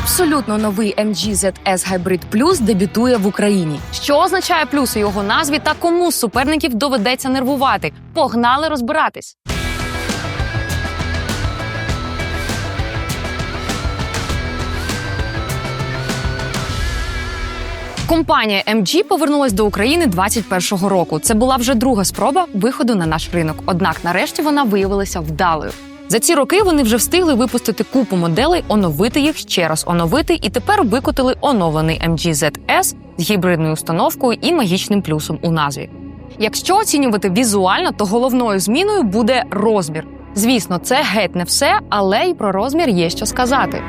Абсолютно новий MG ZS Hybrid Plus дебютує в Україні. Що означає плюс у його назві та кому з суперників доведеться нервувати? Погнали розбиратись. Компанія MG повернулась до України 21-го року. Це була вже друга спроба виходу на наш ринок. Однак, нарешті, вона виявилася вдалою. За ці роки вони вже встигли випустити купу моделей, оновити їх ще раз оновити, і тепер викотили оновлений MG ZS з гібридною установкою і магічним плюсом у назві. Якщо оцінювати візуально, то головною зміною буде розмір. Звісно, це геть не все, але й про розмір є що сказати.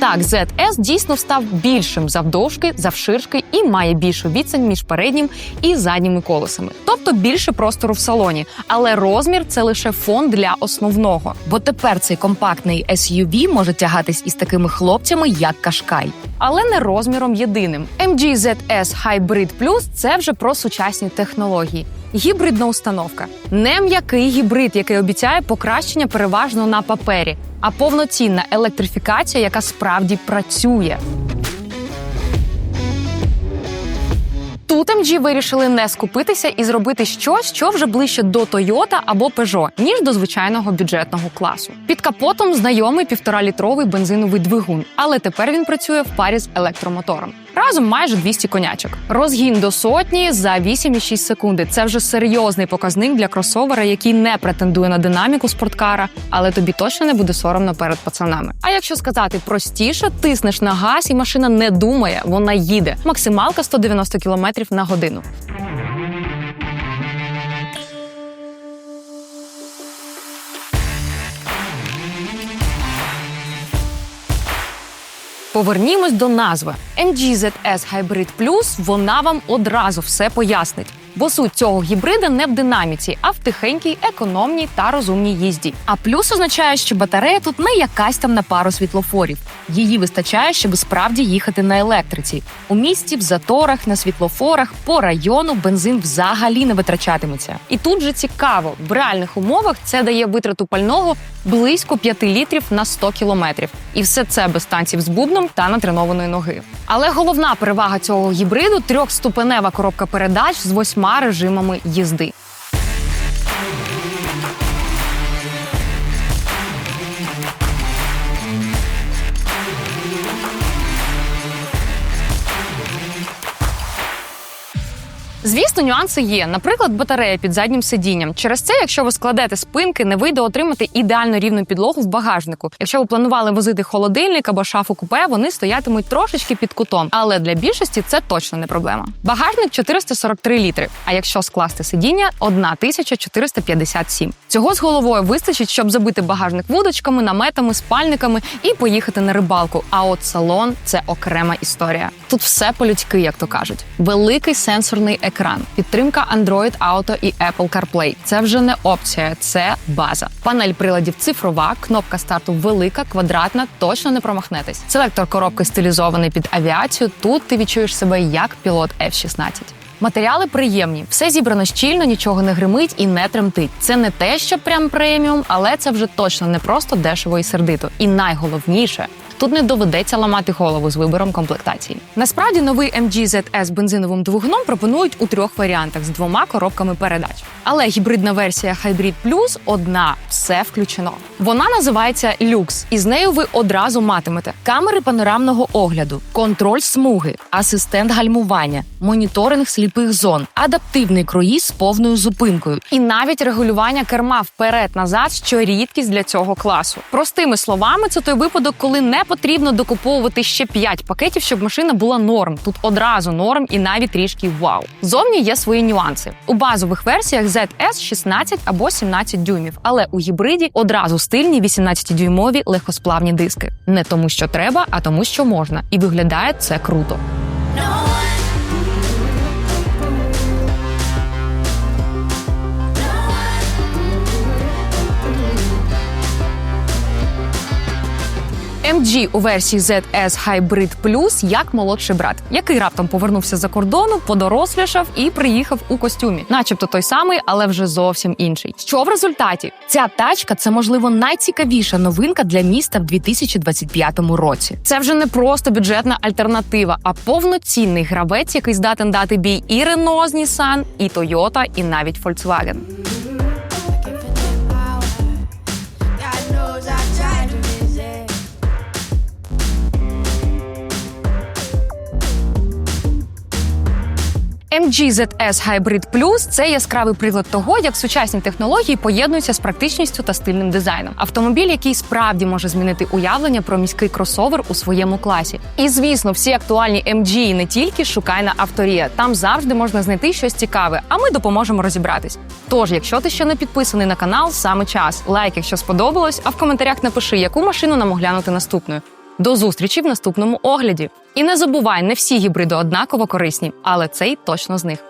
Так, ZS дійсно став більшим завдовжки, завширшки і має більшу відстань між переднім і задніми колесами, тобто більше простору в салоні. Але розмір це лише фон для основного. Бо тепер цей компактний SUV може тягатись із такими хлопцями, як Кашкай. Але не розміром єдиним. MG ZS Hybrid Plus – це вже про сучасні технології. Гібридна установка не м'який гібрид, який обіцяє покращення переважно на папері, а повноцінна електрифікація, яка справді працює. Тут MG вирішили не скупитися і зробити щось, що вже ближче до Toyota або Peugeot, ніж до звичайного бюджетного класу. Під капотом знайомий півторалітровий бензиновий двигун, але тепер він працює в парі з електромотором. Разом майже 200 конячок. Розгін до сотні за 8,6 секунди. Це вже серйозний показник для кросовера, який не претендує на динаміку спорткара, але тобі точно не буде соромно перед пацанами. А якщо сказати простіше, тиснеш на газ, і машина не думає, вона їде. Максималка 190 км на годину. Повернімось до назви MGZS Hybrid Plus, Вона вам одразу все пояснить. Бо суть цього гібрида не в динаміці, а в тихенькій, економній та розумній їзді. А плюс означає, що батарея тут не якась там на пару світлофорів. Її вистачає, щоб справді їхати на електриці. У місті, в заторах, на світлофорах, по району бензин взагалі не витрачатиметься. І тут же цікаво, в реальних умовах це дає витрату пального близько 5 літрів на 100 кілометрів. І все це без танців з бубном та натренованої ноги. Але головна перевага цього гібриду трьохступенева коробка передач з восьма режимами їзди. Звісно, нюанси є. Наприклад, батарея під заднім сидінням. Через це, якщо ви складете спинки, не вийде отримати ідеально рівну підлогу в багажнику. Якщо ви планували возити холодильник або шафу купе, вони стоятимуть трошечки під кутом. Але для більшості це точно не проблема. Багажник 443 літри. А якщо скласти сидіння 1457. Цього з головою вистачить, щоб забити багажник вудочками, наметами, спальниками і поїхати на рибалку. А от салон це окрема історія. Тут все по-людськи, як то кажуть. Великий сенсорний екран, підтримка Android Auto і Apple CarPlay. Це вже не опція, це база. Панель приладів цифрова, кнопка старту велика, квадратна, точно не промахнетесь. Селектор коробки стилізований під авіацію. Тут ти відчуєш себе як пілот F-16. Матеріали приємні, все зібрано щільно, нічого не гримить і не тремтить. Це не те, що прям преміум, але це вже точно не просто дешево і сердито. І найголовніше. Тут не доведеться ламати голову з вибором комплектації. Насправді новий MG ZS бензиновим двигуном пропонують у трьох варіантах з двома коробками передач. Але гібридна версія Hybrid Plus одна все включено. Вона називається Lux, і з нею ви одразу матимете камери панорамного огляду, контроль смуги, асистент гальмування, моніторинг сліпих зон, адаптивний круїз з повною зупинкою, і навіть регулювання керма вперед-назад, що рідкість для цього класу. Простими словами, це той випадок, коли не потрібно докуповувати ще 5 пакетів, щоб машина була норм. Тут одразу норм і навіть трішки вау. Зовні є свої нюанси. У базових версіях ZS 16 або 17 дюймів, але у гібриді одразу стильні 18-дюймові легкосплавні диски. Не тому, що треба, а тому, що можна. І виглядає це круто. MG у версії ZS Hybrid Plus як молодший брат, який раптом повернувся за кордону, подорослішав і приїхав у костюмі, начебто той самий, але вже зовсім інший. Що в результаті? Ця тачка це можливо найцікавіша новинка для міста в 2025 році. Це вже не просто бюджетна альтернатива, а повноцінний гравець, який здатен дати бій і Renault з Nissan, і Toyota, і навіть Volkswagen. MG ZS Hybrid Plus – це яскравий приклад того, як сучасні технології поєднуються з практичністю та стильним дизайном. Автомобіль, який справді може змінити уявлення про міський кросовер у своєму класі. І звісно, всі актуальні MG не тільки шукай на авторія. Там завжди можна знайти щось цікаве, а ми допоможемо розібратись. Тож, якщо ти ще не підписаний на канал, саме час. Лайк, якщо сподобалось, а в коментарях напиши, яку машину нам оглянути наступною. До зустрічі в наступному огляді. І не забувай, не всі гібриди однаково корисні, але цей точно з них.